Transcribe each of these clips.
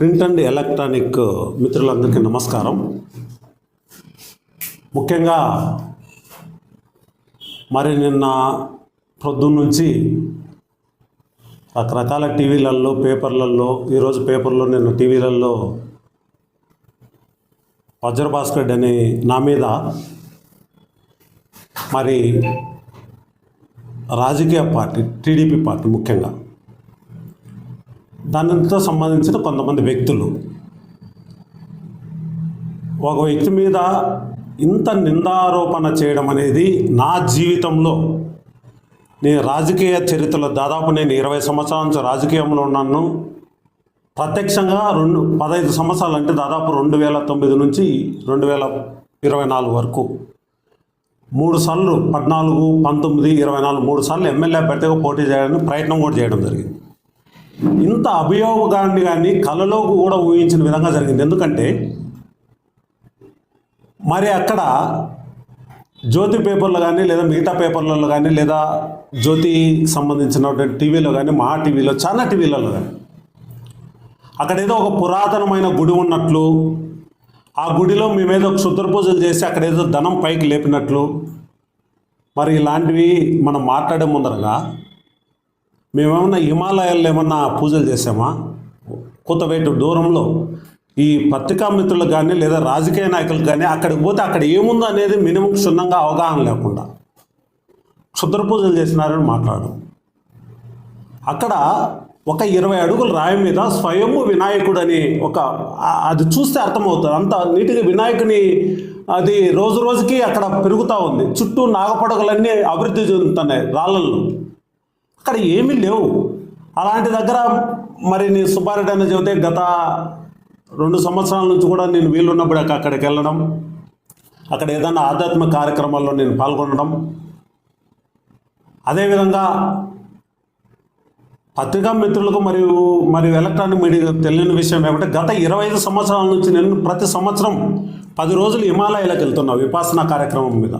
Print and electronic మిత్రులందరికీ నమస్కారం. ముఖ్యంగా మరి నిన్న ప్రొద్దున నుంచి రకరకాల టీవీలలో పేపర్లలో ఈరోజు పేపర్లో నిన్న టీవీలలో వజ్రభాస్కర్ అనే నా మీద మరి రాజకీయ పార్టీ టీడీపీ పార్టీ ముఖ్యంగా దానితో సంబంధించిన కొంతమంది వ్యక్తులు. ఒక వ్యక్తి మీద ఇంత నిందారోపణ చేయడం అనేది నా జీవితంలో నేను రాజకీయ చరిత్రలో దాదాపు నేను ఇరవై సంవత్సరాల నుంచి రాజకీయంలో ఉన్నాను. ప్రత్యక్షంగా రెండు పదహైదు సంవత్సరాలు అంటే దాదాపు రెండు వేల తొమ్మిది నుంచి రెండు వేల ఇరవై నాలుగు వరకు. మూడు సార్లు పద్నాలుగు పంతొమ్మిది ఇరవై నాలుగు మూడు సార్లు ఎమ్మెల్యే అభ్యర్థిగా పోటీ చేయడానికి ప్రయత్నం కూడా చేయడం జరిగింది. ఇంత అభియోగాన్ని కానీ కళలో కూడా ఊహించిన విధంగా జరిగింది. ఎందుకంటే మరి అక్కడ జ్యోతి పేపర్లో కానీ లేదా మిగతా పేపర్లలో కానీ లేదా జ్యోతికి సంబంధించినటువంటి టీవీలో కానీ మా టీవీలో చాలా టీవీలలో కానీ అక్కడ ఏదో ఒక పురాతనమైన గుడి ఉన్నట్లు ఆ గుడిలో మేమేదో క్షుద్ర పూజలు చేసి అక్కడ ఏదో ధనం పైకి లేపినట్లు మరి ఇలాంటివి మనం మాట్లాడే ముందరగా మేమేమన్నా హిమాలయాల్లో ఏమన్నా పూజలు చేసామా కొత్తవేటు దూరంలో ఈ పత్రికా మిత్రులకు కానీ లేదా రాజకీయ నాయకులకు కానీ అక్కడికి పోతే అక్కడ ఏముందో అనేది మినిమం క్షుణ్ణంగా అవగాహన లేకుండా క్షుద్ర పూజలు చేసినారని మాట్లాడు అక్కడ ఒక ఇరవై అడుగుల రాయి మీద స్వయము వినాయకుడు అని ఒక అది చూస్తే అర్థమవుతుంది. అంత నీటిగా వినాయకుని అది రోజు రోజుకి అక్కడ పెరుగుతూ ఉంది. చుట్టూ నాగపడగలన్నీ అభివృద్ధి చెందుతున్నాయి రాళ్ళల్లో. అక్కడ ఏమీ లేవు. అలాంటి దగ్గర మరి నీ సుబ్బారెడ్డి అన్న చెబితే గత రెండు సంవత్సరాల నుంచి కూడా నేను వీలున్నప్పుడు అక్కడికి వెళ్ళడం అక్కడ ఏదైనా ఆధ్యాత్మిక కార్యక్రమాల్లో నేను పాల్గొనడం. అదేవిధంగా పత్రికా మిత్రులకు మరియు మరియు ఎలక్ట్రానిక్ మీడియా తెలియని విషయం ఏమంటే గత ఇరవై ఐదు సంవత్సరాల నుంచి నేను ప్రతి సంవత్సరం పది రోజులు హిమాలయాలకు వెళ్తున్నా విపాసన కార్యక్రమం మీద.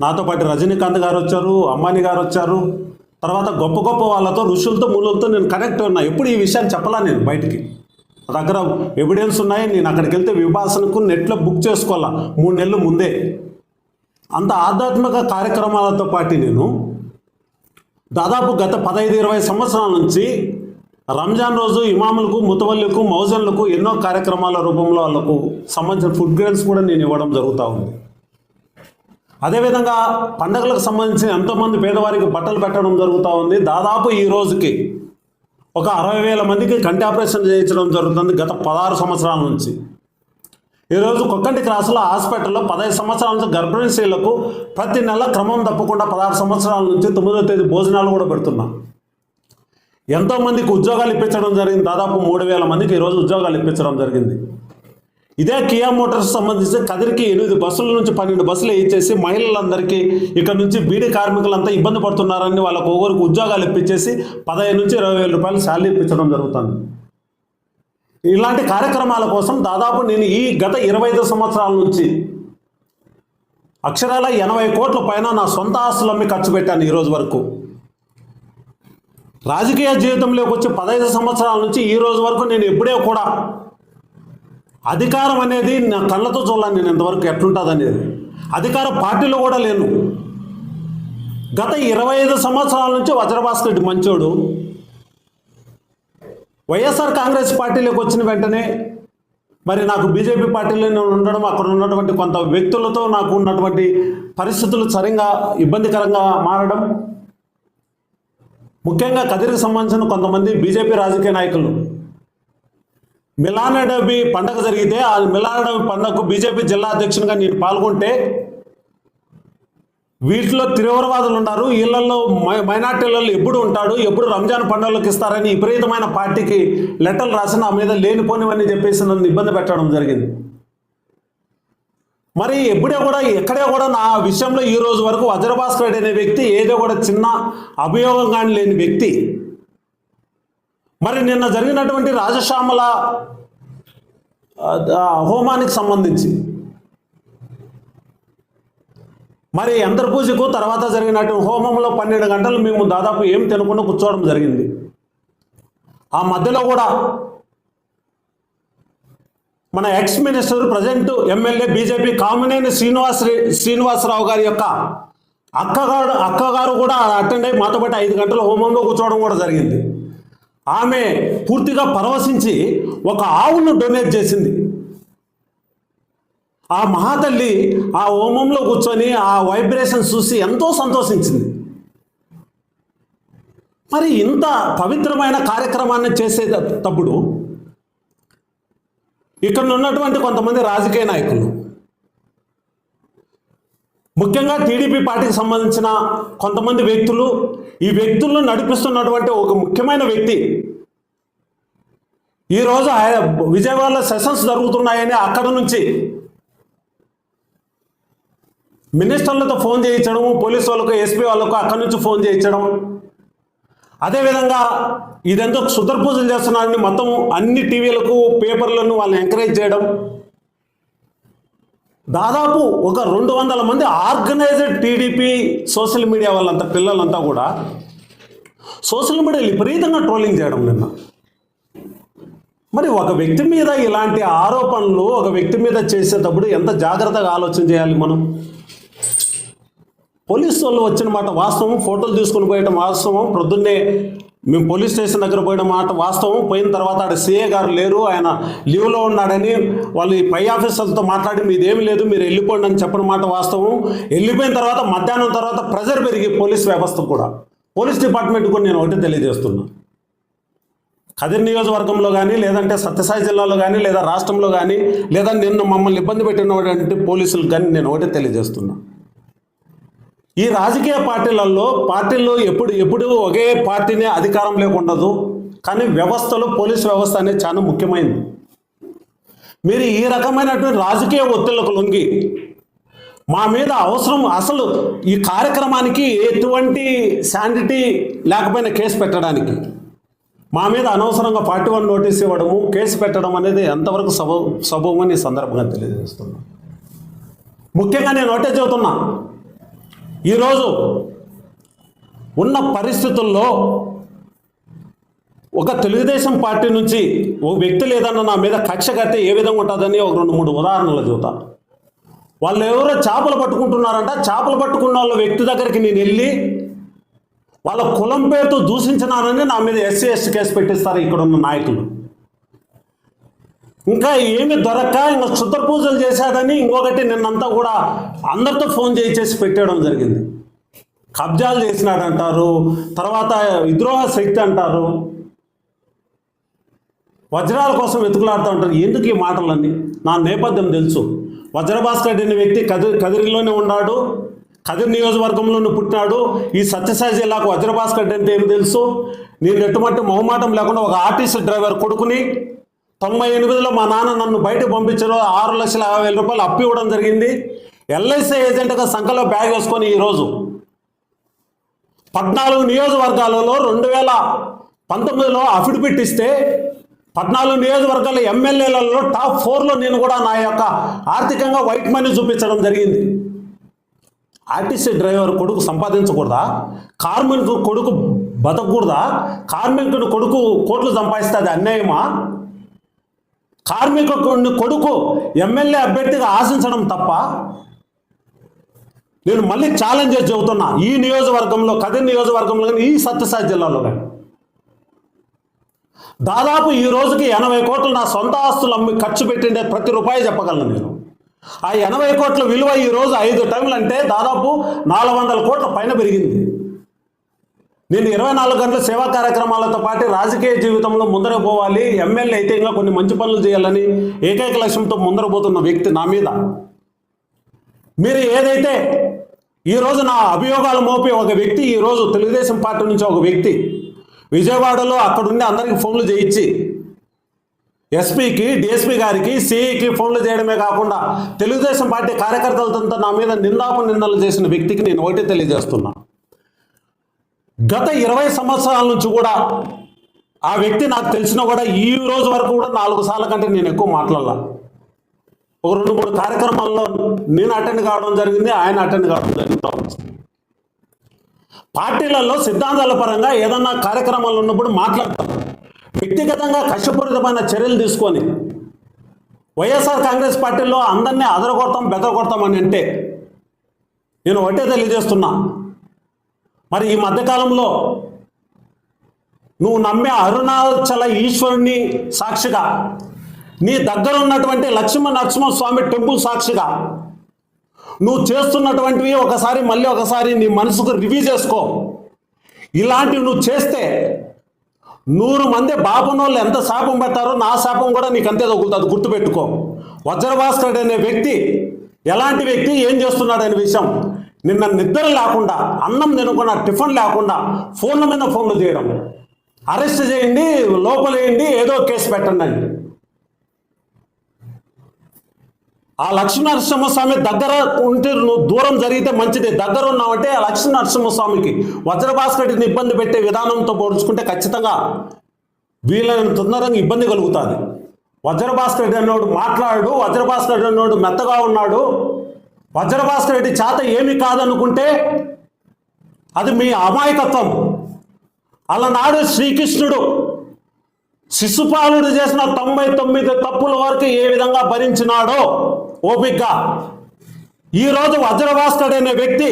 నాతో పాటు రజనీకాంత్ గారు వచ్చారు అంబానీ గారు వచ్చారు. తర్వాత గొప్ప గొప్ప వాళ్ళతో ఋషులతో మూలలతో నేను కనెక్ట్ ఉన్నా. ఎప్పుడు ఈ విషయాన్ని చెప్పలా నేను బయటికి? దగ్గర ఎవిడెన్స్ ఉన్నాయి నేను అక్కడికి వెళ్తే విభాసనకు నెట్లో బుక్ చేసుకోవాలా? మూడు నెలలు ముందే. అంత ఆధ్యాత్మిక కార్యక్రమాలతో పాటు నేను దాదాపు గత పదహైదు ఇరవై సంవత్సరాల నుంచి రంజాన్ రోజు ఇమాములకు ముతవల్లికు మౌజన్లకు ఎన్నో కార్యక్రమాల రూపంలో వాళ్ళకు సంబంధించిన ఫుడ్ గ్రెయిన్స్ కూడా నేను ఇవ్వడం జరుగుతూ ఉంది. అదేవిధంగా పండగలకు సంబంధించి ఎంతోమంది పేదవారికి బట్టలు పెట్టడం జరుగుతూ ఉంది. దాదాపు ఈ రోజుకి ఒక అరవై వేల మందికి కంటి ఆపరేషన్ చేయించడం జరుగుతుంది గత పదహారు సంవత్సరాల నుంచి. ఈరోజు కొక్కంటి క్రాసులో హాస్పిటల్లో పదహైదు సంవత్సరాల నుంచి గర్భిణీ స్త్రీలకు ప్రతి నెల క్రమం తప్పకుండా పదహారు సంవత్సరాల నుంచి తొమ్మిదో తేదీ భోజనాలు కూడా పెడుతున్నాం. ఎంతోమందికి ఉద్యోగాలు ఇప్పించడం జరిగింది. దాదాపు మూడు వేల మందికి ఈరోజు ఉద్యోగాలు ఇప్పించడం జరిగింది. ఇదే కియా మోటార్స్ సంబంధించి కదిరికి ఎనిమిది బస్సుల నుంచి పన్నెండు బస్సులు ఇచ్చేసి మహిళలందరికీ ఇక్కడ నుంచి బీడీ కార్మికులంతా ఇబ్బంది పడుతున్నారని వాళ్ళకు ఒకరికి ఉద్యోగాలు ఇప్పించేసి పదహైదు నుంచి ఇరవై వేల రూపాయలు శాలరీ ఇప్పించడం జరుగుతుంది. ఇలాంటి కార్యక్రమాల కోసం దాదాపు నేను ఈ గత ఇరవై ఐదు సంవత్సరాల నుంచి అక్షరాల ఎనభై కోట్ల పైన నా సొంత ఆస్తులమ్మి ఖర్చు పెట్టాను ఈరోజు వరకు. రాజకీయ జీవితంలోకి వచ్చి పదహైదు సంవత్సరాల నుంచి ఈ రోజు వరకు నేను ఎప్పుడే కూడా అధికారం అనేది నా కళ్ళతో చూడాలి నేను ఇంతవరకు ఎట్లుంటుంది అనేది అధికార పార్టీలో కూడా లేను. గత ఇరవై ఐదు సంవత్సరాల నుంచి వజ్రభాస్కర్ రెడ్డి మంచోడు. వైఎస్ఆర్ కాంగ్రెస్ పార్టీలోకి వచ్చిన వెంటనే మరి నాకు బీజేపీ పార్టీలో నేను ఉండడం అక్కడ ఉన్నటువంటి కొంత వ్యక్తులతో నాకు ఉన్నటువంటి పరిస్థితులు సరిగా ఇబ్బందికరంగా మారడం. ముఖ్యంగా కదిరికి సంబంధించిన కొంతమంది బీజేపీ రాజకీయ నాయకులు. మిలానడబి పండగ జరిగితే ఆ మిలానడబి పండగకు బీజేపీ జిల్లా అధ్యక్షునిగా నేను పాల్గొంటే వీటిలో తీవ్రవాదులు ఉన్నారు. వీళ్ళల్లో మైనార్టీలలో ఎప్పుడు ఉంటాడు ఎప్పుడు రంజాన్ పండుగలకు ఇస్తారని విపరీతమైన పార్టీకి లెటర్లు రాసి నా మీద లేనిపోనివని చెప్పేసి నన్ను ఇబ్బంది పెట్టడం జరిగింది. మరి ఎప్పుడే కూడా ఎక్కడే కూడా నా విషయంలో ఈ రోజు వరకు వజ్రభాస్కర్ అనే వ్యక్తి ఏదో కూడా చిన్న అభియోగం కానీ లేని వ్యక్తి మరి నిన్న జరిగినటువంటి రాజశ్యామల హోమానికి సంబంధించి మరి యంత్ర పూజకు తర్వాత జరిగినట్టు హోమంలో పన్నెండు గంటలు మేము దాదాపు ఏం తినకుండా కూర్చోవడం జరిగింది. ఆ మధ్యలో కూడా మన ex minister present MLA BJP Kamineni Srinivas Srinivasarao గారి యొక్క అక్కగారు అక్కగారు కూడా అటెండ్ అయ్యి మాతో పాటు ఐదు గంటల హోమంలో కూర్చోవడం కూడా జరిగింది. ఆమె పూర్తిగా పరవశించి ఒక ఆవును డొనేట్ చేసింది. ఆ మహాతల్లి ఆ హోమంలో కూర్చొని ఆ వైబ్రేషన్ చూసి ఎంతో సంతోషించింది. మరి ఇంత పవిత్రమైన కార్యక్రమాన్ని చేసేటప్పుడు ఇక్కడ ఉన్నటువంటి కొంతమంది రాజకీయ నాయకులు ముఖ్యంగా టీడీపీ పార్టీకి సంబంధించిన కొంతమంది వ్యక్తులు ఈ వ్యక్తులను నడిపిస్తున్నటువంటి ఒక ముఖ్యమైన వ్యక్తి. ఈరోజు ఆయన విజయవాడలో సెషన్స్ జరుగుతున్నాయని అక్కడ నుంచి మినిస్టర్లతో ఫోన్ చేయించడం పోలీసు వాళ్ళకు ఎస్పీ వాళ్ళకు అక్కడి నుంచి ఫోన్ చేయించడం. అదేవిధంగా ఇదెంతో క్షుద్ర పూజలు చేస్తున్నారని మొత్తం అన్ని టీవీలకు పేపర్లను వాళ్ళని ఎంకరేజ్ చేయడం. దాదాపు ఒక రెండు వందల మంది ఆర్గనైజ్డ్ టీడీపీ సోషల్ మీడియా వాళ్ళంతా పిల్లలంతా కూడా సోషల్ మీడియాలో విపరీతంగా ట్రోలింగ్ చేయడం నిన్న. మరి ఒక వ్యక్తి మీద ఇలాంటి ఆరోపణలు ఒక వ్యక్తి మీద చేసేటప్పుడు ఎంత జాగ్రత్తగా ఆలోచన చేయాలి మనం? పోలీసు వాళ్ళు వచ్చిన మాట వాస్తవం ఫోటోలు తీసుకుని పోయటం వాస్తవం ప్రొద్దున్నే మేము పోలీస్ స్టేషన్ దగ్గర పోయిన మాట వాస్తవం. పోయిన తర్వాత ఆడ సీఏ గారు లేరు. ఆయన లీవ్లో ఉన్నాడని వాళ్ళు ఈ పై ఆఫీసర్లతో మాట్లాడి మీదేమి లేదు మీరు వెళ్ళిపోండి అని చెప్పిన మాట వాస్తవం. వెళ్ళిపోయిన తర్వాత మధ్యాహ్నం తర్వాత ప్రెజర్ పెరిగి పోలీస్ వ్యవస్థ కూడా. పోలీస్ డిపార్ట్మెంట్ కూడా నేను ఒకటి తెలియజేస్తున్నా. కదిరి నియోజకవర్గంలో కానీ లేదంటే సత్యసాయి జిల్లాలో కానీ లేదా రాష్ట్రంలో కానీ లేదా నిన్న మమ్మల్ని ఇబ్బంది పెట్టినటువంటి పోలీసులు కానీ నేను ఒకటే తెలియజేస్తున్నాను ఈ రాజకీయ పార్టీలలో పార్టీల్లో ఎప్పుడు ఎప్పుడు ఒకే పార్టీనే అధికారం లేకుండదు కానీ వ్యవస్థలో పోలీస్ వ్యవస్థ అనేది చాలా ముఖ్యమైనది మీరు ఈ రకమైనటువంటి రాజకీయ ఒత్తిళ్ళకు లొంగి మా మీద అవసరం అసలు ఈ కార్యక్రమానికి ఎటువంటి శాండిటీ లేకపోయినా కేసు పెట్టడానికి. మా మీద అనవసరంగా ఫార్టీ వన్ నోటీస్ ఇవ్వడము కేసు పెట్టడం అనేది ఎంతవరకు సబ సబబని సందర్భంగా తెలియజేస్తున్నా ముఖ్యంగా నేను ఒకటే చెబుతున్నా. ఈరోజు ఉన్న పరిస్థితుల్లో ఒక తెలుగుదేశం పార్టీ నుంచి ఒక వ్యక్తి లేదన్న నా మీద కక్ష కడితే ఏ విధంగా ఉంటుందని ఒక రెండు మూడు ఉదాహరణలు చూతా వాళ్ళు ఎవరో చేపలు పట్టుకుంటున్నారంట. చేపలు పట్టుకున్న వాళ్ళ వ్యక్తి దగ్గరికి నేను వెళ్ళి వాళ్ళ కులం పేరుతో దూషించినారని నా మీద ఎస్సీ ఎస్టీ కేసు పెట్టిస్తారు ఇక్కడ ఉన్న నాయకులు. ఇంకా ఏమి దొరక్క? ఇంకా క్షుద్ర పూజలు చేశాడని ఇంకొకటి నిన్నంతా కూడా అందరితో ఫోన్ చేసేసి పెట్టడం జరిగింది. కబ్జాలు చేసినాడంటారు తర్వాత విద్రోహ శక్తి అంటారు. వజ్రాల కోసం వెతుకులాడుతూ ఉంటారు. ఎందుకు ఈ మాటలన్నీ? నా నేపథ్యం తెలుసు. వజ్రభాస్కర్ అనే వ్యక్తి కదిరి కదిరిలోనే ఉన్నాడు. కదిరి నియోజకవర్గంలోనే పుట్టినాడు. ఈ సత్యసాయి జిల్లాకు వజ్రభాస్కర్ అంటే ఏమి తెలుసు? నేను ఎటువంటి మొహమాటం లేకుండా ఒక ఆర్టీసీ డ్రైవర్ కొడుకుని తొంభై ఎనిమిదిలో మా నాన్న నన్ను బయటకు పంపించారు ఆరు లక్షల యాభై వేల రూపాయలు అప్పు ఇవ్వడం జరిగింది. ఎల్ఐసి ఏజెంట్గా సంఖలో బ్యాగ్ వేసుకొని ఈరోజు పద్నాలుగు నియోజకవర్గాలలో రెండు వేల పంతొమ్మిదిలో అఫిడవిట్ ఇస్తే పద్నాలుగు నియోజకవర్గాల ఎమ్మెల్యేలలో టాప్ ఫోర్లో నేను కూడా నా యొక్క ఆర్థికంగా వైట్ మనీ చూపించడం జరిగింది. ఆర్టీసీ డ్రైవర్ కొడుకు సంపాదించకూడదా? కార్మికుడు కొడుకు బతకూడదా కార్మికుడు కొడుకు కోట్లు సంపాదిస్తే అది అన్యాయమా? కార్మికుడు కొడుకు ఎమ్మెల్యే అభ్యర్థిగా ఆశించడం తప్ప నేను మళ్ళీ ఛాలెంజ్ చేసి చెబుతున్నా. ఈ నియోజకవర్గంలో కదిరి నియోజకవర్గంలో కానీ ఈ సత్యసాయి జిల్లాలో కానీ. దాదాపు ఈ రోజుకి ఎనభై కోట్లు నా సొంత ఆస్తులు అమ్మి ఖర్చు పెట్టిండే ప్రతి రూపాయి చెప్పగలను నేను. ఆ ఎనభై కోట్ల విలువ ఈ రోజు ఐదు టైంలు అంటే దాదాపు నాలుగు వందల కోట్ల పైన పెరిగింది. నేను ఇరవై నాలుగు గంటల సేవా కార్యక్రమాలతో పాటు రాజకీయ జీవితంలో ముందర పోవాలి. ఎమ్మెల్యే అయితే ఇంకా కొన్ని మంచి పనులు చేయాలని ఏకైక లక్ష్యంతో ముందర పోతున్న వ్యక్తి నా మీద. మీరు ఏదైతే ఈరోజు నా అభియోగాలు మోపి ఒక వ్యక్తి ఈరోజు తెలుగుదేశం పార్టీ నుంచి ఒక వ్యక్తి విజయవాడలో అక్కడుండి అందరికి ఫోన్లు చేయించి ఎస్పీకి డిఎస్పీ గారికి సిఈకి ఫోన్లు చేయడమే కాకుండా తెలుగుదేశం పార్టీ కార్యకర్తలతో నా మీద నిందాపు నిందలు చేసిన వ్యక్తికి నేను ఒకటి తెలియజేస్తున్నా. గత ఇరవై సంవత్సరాల నుంచి కూడా ఆ వ్యక్తి నాకు తెలిసినా కూడా ఈ రోజు వరకు కూడా నాలుగు సార్ల కంటే నేను ఎక్కువ మాట్లాడాల. ఒక రెండు మూడు కార్యక్రమాల్లో నేను అటెండ్ కావడం జరిగింది ఆయన అటెండ్ కావడం జరిగింది. పార్టీలలో సిద్ధాంతాల పరంగా ఏదన్నా కార్యక్రమాలు ఉన్నప్పుడు మాట్లాడతారు వ్యక్తిగతంగా కష్టపూరితమైన చర్యలు తీసుకొని వైఎస్ఆర్ కాంగ్రెస్ పార్టీలో అందరినీ అదరగొడతాం బెదరగొడతాం అని అంటే నేను ఒకటే తెలియజేస్తున్నా. మరి ఈ మధ్యకాలంలో నువ్వు నమ్మే అరుణాచల ఈశ్వరుణ్ణి సాక్షిగా నీ దగ్గర ఉన్నటువంటి లక్ష్మణ నరసింహస్వామి టెంపుల్ సాక్షిగా నువ్వు చేస్తున్నటువంటివి ఒకసారి మళ్ళీ ఒకసారి నీ మనసుకు రివ్యూ చేసుకో. ఇలాంటివి నువ్వు చేస్తే నూరు మంది బాపనోళ్ళు ఎంత శాపం పెట్టారో నా శాపం కూడా నీకు అంతే తగులుతుంది గుర్తుపెట్టుకో. వజ్రభాస్కరుడు అనే వ్యక్తి ఎలాంటి వ్యక్తి ఏం చేస్తున్నాడు అనే విషయం. నిన్న నిద్ర లేకుండా అన్నం తినకుండా టిఫిన్ లేకుండా ఫోన్ల మీద ఫోన్లు చేయడం. అరెస్ట్ చేయండి లోపలేయండి ఏదో కేసు పెట్టండి అని ఆ లక్ష్మీ నరసింహస్వామి దగ్గర ఉంటే నువ్వు దూరం జరిగితే మంచిది. దగ్గర ఉన్నావంటే ఆ లక్ష్మీ నరసింహస్వామికి వజ్రభాస్కర్ని ఇబ్బంది పెట్టే విధానంతో పోల్చుకుంటే ఖచ్చితంగా వీళ్ళని తొందరగా ఇబ్బంది కలుగుతుంది. వజ్రభాస్కర్ అన్నోడు మాట్లాడు వజ్రభాస్కర్ అన్నోడు మెత్తగా ఉన్నాడు. వజ్రభాస్కర్ రెడ్డి చేత ఏమీ కాదనుకుంటే అది మీ అమాయకత్వం. అలనాడు శ్రీకృష్ణుడు శిశుపాలుడు చేసిన తొంభై తొమ్మిది తప్పుల వరకు ఏ విధంగా భరించినాడో ఓపిక్గా ఈరోజు వజ్రభాస్కర్ అనే వ్యక్తి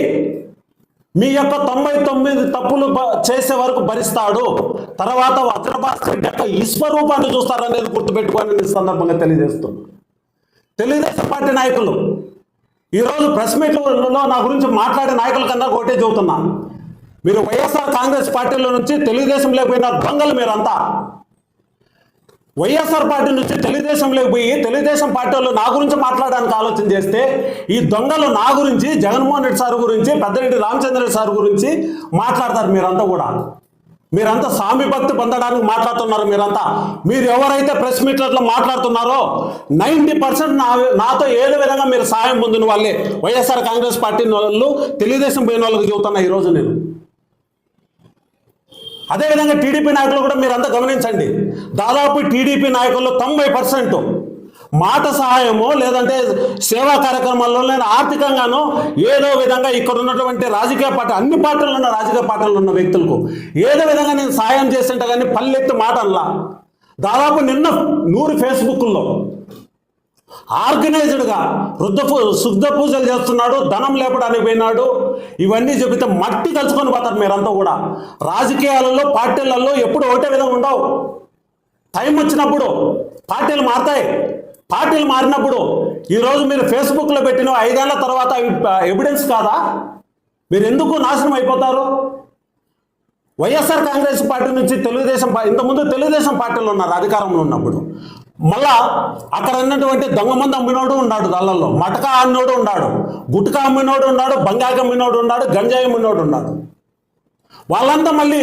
మీ యొక్క తొంభై తొమ్మిది తప్పులు బ- చేసే వరకు భరిస్తాడు. తర్వాత వజ్రభాస్కర్ యొక్క ఈశ్వరూపాన్ని చూస్తారనేది గుర్తుపెట్టుకోవాలని సందర్భంగా తెలియజేస్తుంది తెలుగుదేశం పార్టీ నాయకులు ఈరోజు ప్రెస్ మీట్లలో నా గురించి మాట్లాడే నాయకుల కన్నా ఒకటే చెబుతున్నా. మీరు వైఎస్ఆర్ కాంగ్రెస్ పార్టీలో నుంచి తెలుగుదేశం లేకపోయిన దొంగలు మీరంతా. వైఎస్ఆర్ పార్టీ నుంచి తెలుగుదేశంలోకి పోయి తెలుగుదేశం పార్టీ వాళ్ళు నా గురించి మాట్లాడడానికి ఆలోచన చేస్తే ఈ దొంగలు నా గురించి జగన్మోహన్ రెడ్డి సార్ గురించి పెద్దరెడ్డి రామచంద్ర రెడ్డి సార్ గురించి మాట్లాడతారు మీరంతా కూడా. మీరంతా స్వామి భక్తి పొందడానికి మాట్లాడుతున్నారు మీరంతా. మీరు ఎవరైతే ప్రెస్ మీట్లలో మాట్లాడుతున్నారో నైంటీ పర్సెంట్ నా నాతో ఏదో విధంగా మీరు సాయం పొందిన వాళ్ళే. వైఎస్ఆర్ కాంగ్రెస్ పార్టీ వాళ్ళు తెలుగుదేశం పోయిన వాళ్ళకి చెబుతున్నా ఈరోజు నేను. అదేవిధంగా టీడీపీ నాయకులు కూడా మీరంతా గమనించండి. దాదాపు టీడీపీ నాయకుల్లో తొంభై పర్సెంట్ మాట సహాయమో లేదంటే సేవా కార్యక్రమాల్లో లేని ఆర్థికంగానో ఏదో విధంగా ఇక్కడ ఉన్నటువంటి రాజకీయ పార్టీ అన్ని పార్టీలు ఉన్న రాజకీయ పార్టీలు ఉన్న వ్యక్తులకు ఏదో విధంగా నేను సాయం చేస్తుంటా కానీ పల్లెత్తి మాట అల్లా దాదాపు నిన్న నూరు ఫేస్బుక్లో ఆర్గనైజ్డ్గా వృద్ధ శుద్ధ పూజలు చేస్తున్నాడు ధనం లేపడానికి పోయినాడు. ఇవన్నీ చెబితే మట్టి కలుసుకొని పోతారు మీరంతా కూడా. రాజకీయాలలో పార్టీలలో ఎప్పుడు ఒకటే విధంగా ఉండవు. టైం వచ్చినప్పుడు పార్టీలు మారుతాయి. పార్టీలు మారినప్పుడు ఈరోజు మీరు ఫేస్బుక్లో పెట్టిన ఐదేళ్ళ తర్వాత ఎవిడెన్స్ కాదా? మీరు ఎందుకు నాశనం అయిపోతారు? వైఎస్ఆర్ కాంగ్రెస్ పార్టీ నుంచి తెలుగుదేశం ఇంతకుముందు తెలుగుదేశం పార్టీలో ఉన్నారు అధికారంలో ఉన్నప్పుడు. మళ్ళా అక్కడ ఉన్నటువంటి దొంగమంది అమ్మినోడు ఉన్నాడు దళ్ళల్లో మటకా అమ్మినోడు ఉన్నాడు గుట్కా అమ్మినోడు ఉన్నాడు బంగాకి అమ్మినోడు ఉన్నాడు గంజాయి అమ్మినోడు ఉన్నాడు. వాళ్ళంతా మళ్ళీ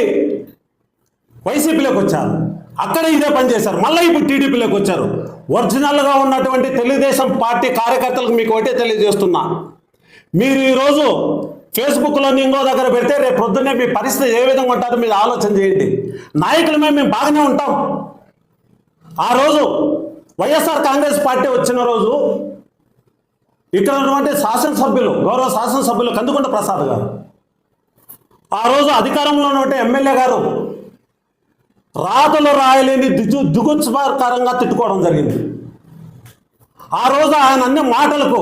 వైసీపీలోకి వచ్చారు. అక్కడ ఇదే పని చేశారు. మళ్ళీ ఇప్పుడు టీడీపీలోకి వచ్చారు. ఒరిజినల్గా ఉన్నటువంటి తెలుగుదేశం పార్టీ కార్యకర్తలకు మీకు ఒకటే తెలియజేస్తున్నా. మీరు ఈరోజు ఫేస్బుక్లో ఇంకో దగ్గర పెడితే రేపు పొద్దున్నే మీ పరిస్థితి ఏ విధంగా ఉంటారో మీరు ఆలోచన చేయండి. నాయకులమే మేము బాగానే ఉంటాం. ఆ రోజు వైఎస్ఆర్ కాంగ్రెస్ పార్టీ వచ్చిన రోజు ఇక్కడ ఉన్నటువంటి శాసనసభ్యులు గౌరవ శాసనసభ్యులు కందుకుంట ప్రసాద్ గారు. ఆ రోజు అధికారంలో ఉన్నటువంటి ఎమ్మెల్యే గారు రాతలు రాయలేని దిగు దిగుత్సారకరంగా తిట్టుకోవడం జరిగింది. ఆ రోజు ఆయన అన్ని మాటలకు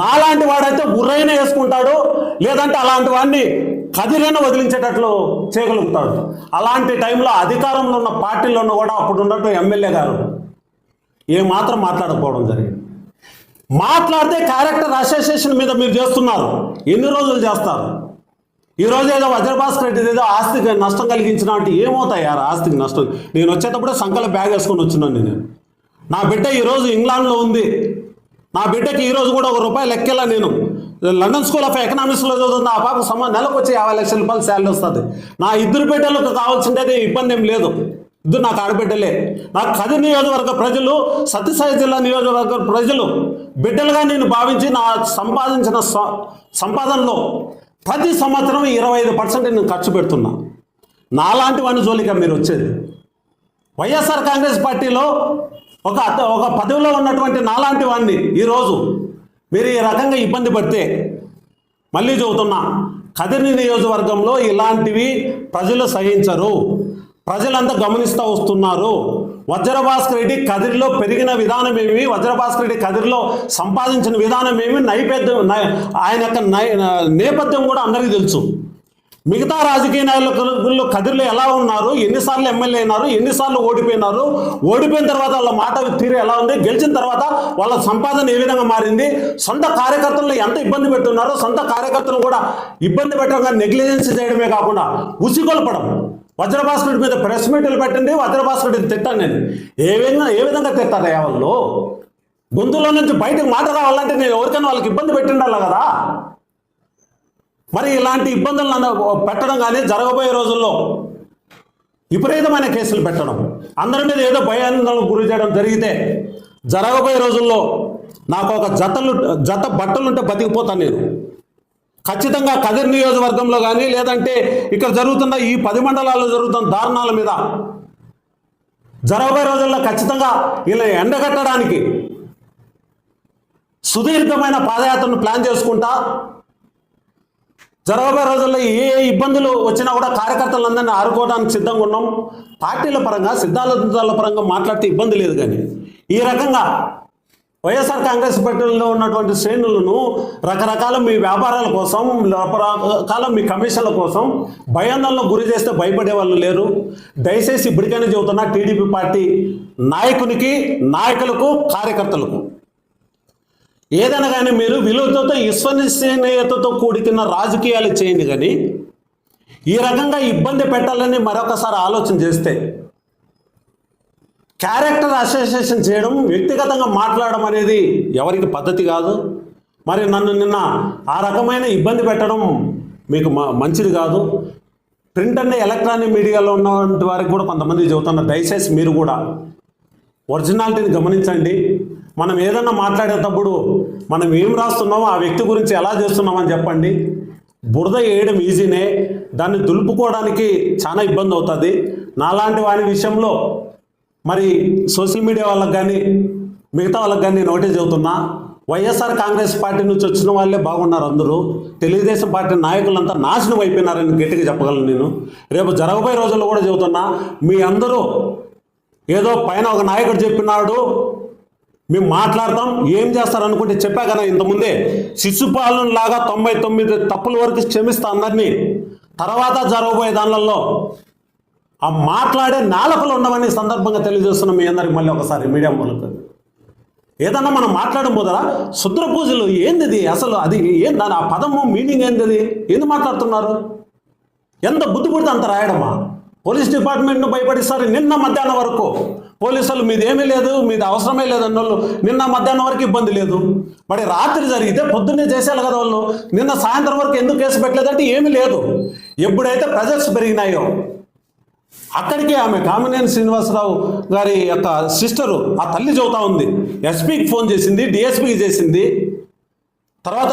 నాలాంటి వాడైతే ఉర్రైన వేసుకుంటాడు లేదంటే అలాంటి వాడిని కదిరైనా వదిలించేటట్లు చేయగలుగుతాడు అలాంటి టైంలో అధికారంలో ఉన్న పార్టీలో ఉన్న కూడా అప్పుడు ఉన్నట్టు ఎమ్మెల్యే గారు ఏమాత్రం మాట్లాడకపోవడం జరిగింది. మాట్లాడితే క్యారెక్టర్ అసోసియేషన్ మీద మీరు చేస్తున్నారు. ఎన్ని రోజులు చేస్తారు? ఈరోజు ఏదో వజ్రభాస్కర్ రెడ్డి ఏదో ఆస్తికి నష్టం కలిగించిన అంటే ఏమవుతాయి ఆస్తికి నష్టం? నేను వచ్చేటప్పుడే సంకల బ్యాగ్ వేసుకొని వచ్చినాను నేను. నా బిడ్డ ఈరోజు ఇంగ్లాండ్లో ఉంది. నా బిడ్డకి ఈరోజు కూడా ఒక రూపాయి లెక్కెలా నేను. లండన్ స్కూల్ ఆఫ్ ఎకనామిక్స్లో చదువుతున్న ఆ పాప సమ నెలకు వచ్చి యాభై లక్షల రూపాయలు శాలరీ వస్తుంది. నా ఇద్దరు బిడ్డలకు కావాల్సిందే ఇబ్బంది ఏం లేదు. ఇద్దరు నాకు ఆడబిడ్డలే. నా కది నియోజకవర్గ ప్రజలు సత్యసాయి జిల్లా నియోజకవర్గ ప్రజలు బిడ్డలుగా నేను భావించి నా సంపాదించిన సంపాదనలో ప్రతి సంవత్సరం ఇరవై ఐదు పర్సెంట్ నేను ఖర్చు పెడుతున్నా. నాలాంటి వాడిని జోలిగా మీరు వచ్చేది. వైఎస్ఆర్ కాంగ్రెస్ పార్టీలో ఒక ఒక పదవిలో ఉన్నటువంటి నాలాంటి వాడిని ఈరోజు మీరు ఈ రకంగా ఇబ్బంది పడితే మళ్ళీ చెబుతున్నా కదిరి నియోజకవర్గంలో ఇలాంటివి ప్రజలు సహించరు. ప్రజలంతా గమనిస్తూ వస్తున్నారు. వజ్రభాస్కర్ రెడ్డి కదిరిలో పెరిగిన విధానం ఏమి? వజ్రభాస్కర్ రెడ్డి కదిరిలో సంపాదించిన విధానం ఏమి? నైపేద్యం ఆయన యొక్క నేపథ్యం కూడా అందరికీ తెలుసు. మిగతా రాజకీయ నాయకులు కదిరిలో ఎలా ఉన్నారు? ఎన్నిసార్లు ఎమ్మెల్యే అయినారు? ఎన్నిసార్లు ఓడిపోయినారు? ఓడిపోయిన తర్వాత వాళ్ళ మాట తీరు ఎలా ఉంది? గెలిచిన తర్వాత వాళ్ళ సంపాదన ఏ విధంగా మారింది? సొంత కార్యకర్తలను ఎంత ఇబ్బంది పెట్టున్నారో సొంత కార్యకర్తలు కూడా ఇబ్బంది పెట్టడం నెగ్లిజెన్స్ చేయడమే కాకుండా ఉసిగొల్పడం. వజ్రభాస్కరుడి మీద ప్రెస్ మీట్లు పెట్టండి వజ్రభాస్కరుడిని తిట్టాను నేను ఏ విధంగా ఏ విధంగా తిట్టారయ్యా వాళ్ళు గొంతులో నుంచి బయటకు మాట రావాలంటే నేను ఎవరికైనా వాళ్ళకి ఇబ్బంది పెట్టిండాలి కదా? మరి ఇలాంటి ఇబ్బందులు నన్ను పెట్టడం కానీ జరగబోయే రోజుల్లో విపరీతమైన కేసులు పెట్టడం. అందరి మీద ఏదో భయాందోళనకు గురి చేయడం జరిగితే జరగబోయే రోజుల్లో నాకు ఒక జతలు జత బట్టలు ఉంటే బతికిపోతాను నేను. ఖచ్చితంగా కదిర్ నియోజకవర్గంలో కానీ లేదంటే ఇక్కడ జరుగుతున్న ఈ పది మండలాల్లో జరుగుతున్న దారుణాల మీద జరగబోయే రోజుల్లో ఖచ్చితంగా ఇలా ఎండగట్టడానికి సుదీర్ఘమైన పాదయాత్రను ప్లాన్ చేసుకుంటా జరగబోయే రోజుల్లో ఏ ఏ ఇబ్బందులు వచ్చినా కూడా కార్యకర్తలందరినీ ఆరుకోవడానికి సిద్ధంగా ఉన్నాం. పార్టీల పరంగా సిద్ధాంతాల పరంగా మాట్లాడితే ఇబ్బంది లేదు కానీ ఈ రకంగా వైఎస్ఆర్ కాంగ్రెస్ పార్టీలో ఉన్నటువంటి శ్రేణులను రకరకాల మీ వ్యాపారాల కోసం రకరకాల మీ కమిషన్ల కోసం భయాందోళనకు గురి చేస్తే భయపడే వాళ్ళు లేరు. దయచేసి ఇప్పటికైనా చెబుతున్నా టీడీపీ పార్టీ నాయకునికి నాయకులకు కార్యకర్తలకు. ఏదైనా కానీ మీరు విలువతో విశ్వసనీయతతో కూడికిన రాజకీయాలు చేయండి కానీ ఈ రకంగా ఇబ్బంది పెట్టాలని మరొకసారి ఆలోచన చేస్తే క్యారెక్టర్ అసోసియేషన్ చేయడం వ్యక్తిగతంగా మాట్లాడడం అనేది ఎవరికి పద్ధతి కాదు. మరి నన్ను నిన్న ఆ రకమైన ఇబ్బంది పెట్టడం మీకు మ- మంచిది కాదు. ప్రింట్ అండ్ ఎలక్ట్రానిక్ మీడియాలో ఉన్నటువంటి వారికి కూడా కొంతమంది చెబుతున్నారు. దయచేసి మీరు కూడా ఒరిజినాలిటీని గమనించండి. మనం ఏదన్నా మాట్లాడేటప్పుడు మనం ఏం రాస్తున్నామో ఆ వ్యక్తి గురించి ఎలా చేస్తున్నామని చెప్పండి. బురద వేయడం ఈజీనే దాన్ని దులుపుకోవడానికి చాలా ఇబ్బంది అవుతుంది. నాలాంటి వాని విషయంలో మరి సోషల్ మీడియా వాళ్ళకి కానీ మిగతా వాళ్ళకి కానీ నేను ఒకటే చెబుతున్నా వైఎస్ఆర్ కాంగ్రెస్ పార్టీ నుంచి వచ్చిన వాళ్ళే బాగున్నారు అందరూ. తెలుగుదేశం పార్టీ నాయకులంతా నాశనం అయిపోయినారని గట్టిగా చెప్పగలను నేను. రేపు జరగబోయే రోజుల్లో కూడా చెబుతున్నా మీ అందరూ ఏదో పైన ఒక నాయకుడు చెప్పినాడు మేము మాట్లాడతాం ఏం చేస్తారనుకుంటే చెప్పా కదా ఇంతకుముందే. శిశుపాలన లాగా తొంభై తొమ్మిది తప్పుల వరకు క్షమిస్తా అందరినీ తర్వాత జరగబోయే దానిలలో ఆ మాట్లాడే నాలుకలు ఉండవని సందర్భంగా తెలియజేస్తున్నాం మీ అందరికి మళ్ళీ ఒకసారి మీడియా మూలక. ఏదన్నా మనం మాట్లాడడం పోదరా శుద్ర పూజలు ఏంది అసలు అది ఏం దాని ఆ పదము మీనింగ్ ఏంది ఏంది మాట్లాడుతున్నారు? ఎంత బుద్ధి పుడితే అంత రాయడమా? పోలీస్ డిపార్ట్మెంట్ను భయపడిస్తారు నిన్న మధ్యాహ్నం వరకు పోలీసులు మీది ఏమీ లేదు మీది అవసరమే లేదు అన్నోళ్ళు నిన్న మధ్యాహ్నం వరకు ఇబ్బంది లేదు. మరి రాత్రి జరిగితే పొద్దున్నే చేసేయాలి కదా వాళ్ళు. నిన్న సాయంత్రం వరకు ఎందుకు కేసు పెట్టలేదంటే ఏమీ లేదు. ఎప్పుడైతే ప్రజెక్ట్స్ పెరిగినాయో అక్కడికి ఆమె కామినేని శ్రీనివాసరావు గారి యొక్క సిస్టరు ఆ తల్లి చదువుతా ఉంది. ఎస్పీకి ఫోన్ చేసింది డిఎస్పీకి చేసింది. తర్వాత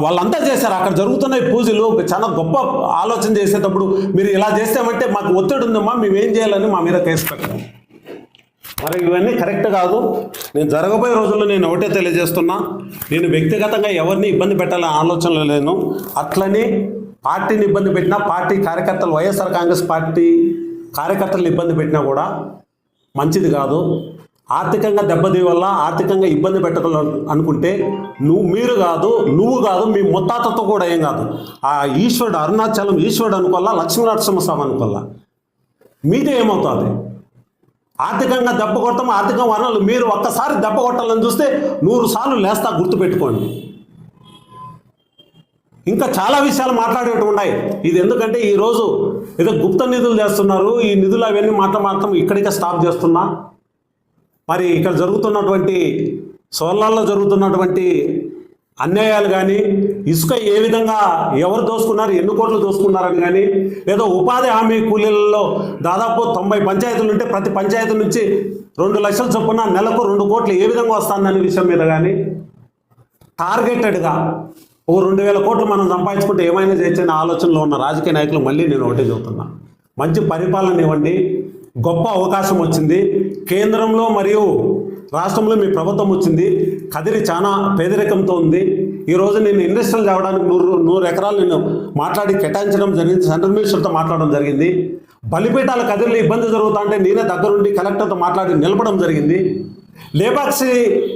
వాళ్ళంతా చేశారు. అక్కడ జరుగుతున్న పూజలు చాలా గొప్ప ఆలోచన చేసేటప్పుడు మీరు ఇలా చేస్తామంటే మాకు ఒత్తిడి ఉందమ్మా మేమేం చేయాలని మా మీద కేసు పెట్టాం. మరి ఇవన్నీ కరెక్ట్ కాదు. నేను జరగబోయే రోజుల్లో నేను ఒకటే తెలియజేస్తున్నా. నేను వ్యక్తిగతంగా ఎవరిని ఇబ్బంది పెట్టాలని ఆలోచనలు లేను. అట్లని పార్టీని ఇబ్బంది పెట్టినా పార్టీ కార్యకర్తలు వైఎస్ఆర్ కాంగ్రెస్ పార్టీ కార్యకర్తలు ఇబ్బంది పెట్టినా కూడా మంచిది కాదు. ఆర్థికంగా దెబ్బతీ వల్ల ఆర్థికంగా ఇబ్బంది పెట్టగల అనుకుంటే నువ్వు మీరు కాదు నువ్వు కాదు మీ ముత్తాతతో కూడా ఏం కాదు. ఆ ఈశ్వరుడు అరుణాచలం ఈశ్వరుడు అనుకోవాలా లక్ష్మీనరసింహస్వామి అనుకోవాలా? మీదే ఏమవుతుంది? ఆర్థికంగా దెబ్బ కొడతాం ఆర్థిక వనరులు మీరు ఒక్కసారి దెబ్బ కొట్టాలని చూస్తే నూరు సార్లు లేస్తా గుర్తుపెట్టుకోండి. ఇంకా చాలా విషయాలు మాట్లాడేట్టు ఉన్నాయి. ఇది ఎందుకంటే ఈరోజు ఏదో గుప్త నిధులు చేస్తున్నారు. ఈ నిధులు అవన్నీ మాట మాత్రం ఇక్కడికే స్టాప్ చేస్తున్నా. మరి ఇక్కడ జరుగుతున్నటువంటి సోలాల్లో జరుగుతున్నటువంటి అన్యాయాలు కానీ ఇసుక ఏ విధంగా ఎవరు దోసుకున్నారు ఎన్ని కోట్లు దోసుకున్నారని కానీ లేదా ఉపాధి హామీ కూలీలలో దాదాపు తొంభై పంచాయతీలు ఉంటే ప్రతి పంచాయతీ నుంచి రెండు లక్షల చొప్పున నెలకు రెండు కోట్లు ఏ విధంగా వస్తుందనే విషయం మీద కానీ టార్గెటెడ్గా ఓ రెండు వేల కోట్లు మనం సంపాదించుకుంటే ఏమైనా చేయొచ్చనే ఆలోచనలో ఉన్న రాజకీయ నాయకులు మళ్ళీ నేను ఒకటే చెబుతున్నా మంచి పరిపాలన ఇవ్వండి. గొప్ప అవకాశం వచ్చింది. కేంద్రంలో మరియు రాష్ట్రంలో మీ ప్రభుత్వం వచ్చింది. కదిరి చాలా పేదరికంతో ఉంది. ఈరోజు నేను ఇండస్ట్రియల్ తేవడానికి నూరు నూరు ఎకరాలు నేను మాట్లాడి కేటాయించడం జరిగింది. సెంట్రల్ మినిస్టర్తో మాట్లాడడం జరిగింది. బలిపీఠాల కదిలి ఇబ్బంది జరుగుతా అంటే నేనే దగ్గరుండి కలెక్టర్తో మాట్లాడి నిలపడం జరిగింది. లేబాక్సీ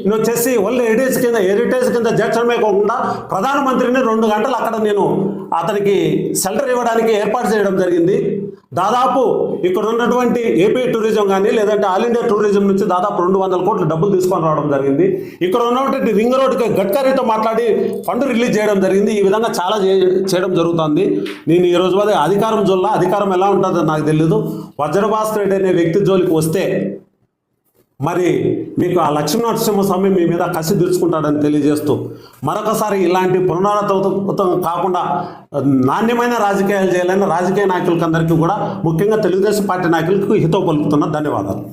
వచ్చేసి ఓన్లీ హెరిటేజ్ కింద హెరిటేజ్ కింద చేర్చడమే కాకుండా ప్రధానమంత్రిని రెండు గంటలు అక్కడ నేను అతనికి సెల్టర్ ఇవ్వడానికి ఏర్పాటు చేయడం జరిగింది. దాదాపు ఇక్కడ ఉన్నటువంటి ఏపీ టూరిజం కానీ లేదంటే ఆల్ ఇండియా టూరిజం నుంచి దాదాపు రెండు వందల కోట్ల డబ్బులు తీసుకొని రావడం జరిగింది. ఇక్కడ ఉన్నటువంటి రింగ్ రోడ్కి గడ్కరీతో మాట్లాడి ఫండ్ రిలీజ్ చేయడం జరిగింది. ఈ విధంగా చాలా చే- చేయడం జరుగుతుంది. నేను ఈ రోజు అధికారం జోల్లా అధికారం ఎలా ఉంటుందో నాకు తెలియదు వజ్రభాస్కర్ రెడ్డి అనే వ్యక్తి జోలికి వస్తే మరి మీకు ఆ లక్ష్మీనరసింహస్వామి మీ మీద కసి తీర్చుకుంటాడని తెలియజేస్తూ మరొకసారి ఇలాంటి పునరావృతం కాకుండా నాణ్యమైన రాజకీయాలు చేయాలని రాజకీయ నాయకులకి అందరికీ కూడా ముఖ్యంగా తెలుగుదేశం పార్టీ నాయకులకు హితవు పలుకుతున్న ధన్యవాదాలు.